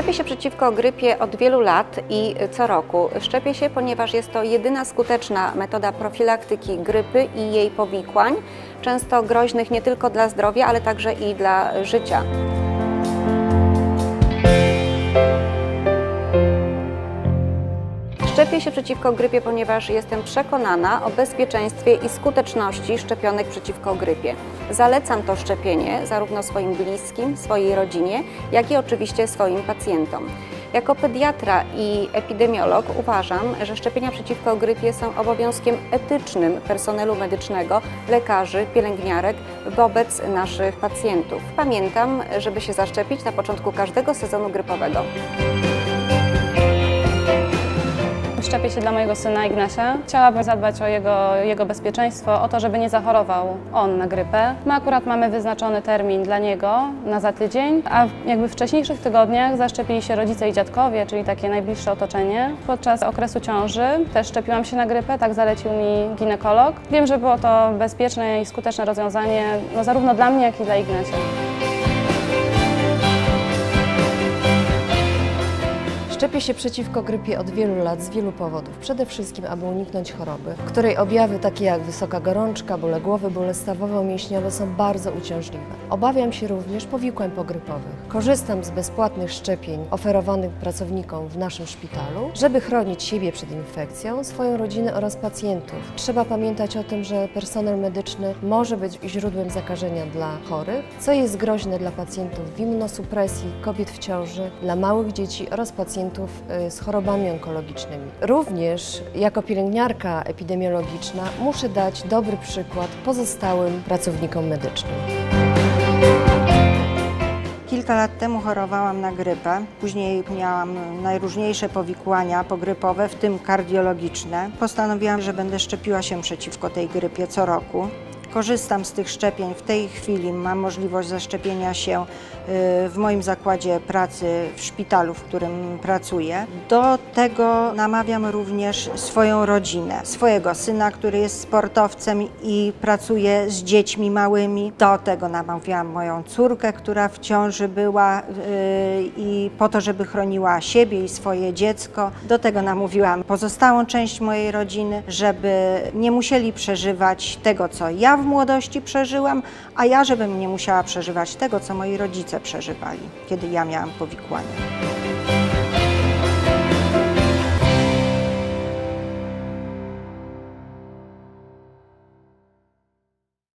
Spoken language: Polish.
Szczepię się przeciwko grypie od wielu lat i co roku. Szczepię się, ponieważ jest to jedyna skuteczna metoda profilaktyki grypy i jej powikłań, często groźnych nie tylko dla zdrowia, ale także i dla życia. Się przeciwko grypie, ponieważ jestem przekonana o bezpieczeństwie i skuteczności szczepionek przeciwko grypie. Zalecam to szczepienie zarówno swoim bliskim, swojej rodzinie, jak i oczywiście swoim pacjentom. Jako pediatra i epidemiolog uważam, że szczepienia przeciwko grypie są obowiązkiem etycznym personelu medycznego, lekarzy, pielęgniarek wobec naszych pacjentów. Pamiętam, żeby się zaszczepić na początku każdego sezonu grypowego. Szczepię się dla mojego syna Ignasia. Chciałabym zadbać o jego, jego bezpieczeństwo, o to, żeby nie zachorował on na grypę. My akurat mamy wyznaczony termin dla niego na za tydzień, a jakby w wcześniejszych tygodniach zaszczepili się rodzice i dziadkowie, czyli takie najbliższe otoczenie. Podczas okresu ciąży też szczepiłam się na grypę, tak zalecił mi ginekolog. Wiem, że było to bezpieczne i skuteczne rozwiązanie no, zarówno dla mnie, jak i dla Ignasia. Szczepię się przeciwko grypie od wielu lat z wielu powodów. Przede wszystkim, aby uniknąć choroby, której objawy takie jak wysoka gorączka, bóle głowy, bóle stawowo-mięśniowe są bardzo uciążliwe. Obawiam się również powikłań pogrypowych. Korzystam z bezpłatnych szczepień oferowanych pracownikom w naszym szpitalu, żeby chronić siebie przed infekcją, swoją rodzinę oraz pacjentów. Trzeba pamiętać o tym, że personel medyczny może być źródłem zakażenia dla chorych, co jest groźne dla pacjentów w immunosupresji, kobiet w ciąży, dla małych dzieci oraz pacjentów y, z chorobami onkologicznymi. Również jako pielęgniarka epidemiologiczna muszę dać dobry przykład pozostałym pracownikom medycznym. Kilka lat temu chorowałam na grypę, później miałam najróżniejsze powikłania pogrypowe, w tym kardiologiczne. Postanowiłam, że będę szczepiła się przeciwko tej grypie co roku. Korzystam z tych szczepień. W tej chwili mam możliwość zaszczepienia się y, w moim zakładzie pracy w szpitalu, w którym pracuję. Do tego namawiam również swoją rodzinę, swojego syna, który jest sportowcem i pracuje z dziećmi małymi. Do tego namawiałam moją córkę, która w ciąży była y, i po to, żeby chroniła siebie i swoje dziecko. Do tego namówiłam pozostałą część mojej rodziny, żeby nie musieli przeżywać tego, co ja w młodości przeżyłam, a ja, żebym nie musiała przeżywać tego, co moi rodzice przeżywali, kiedy ja miałam powikłania.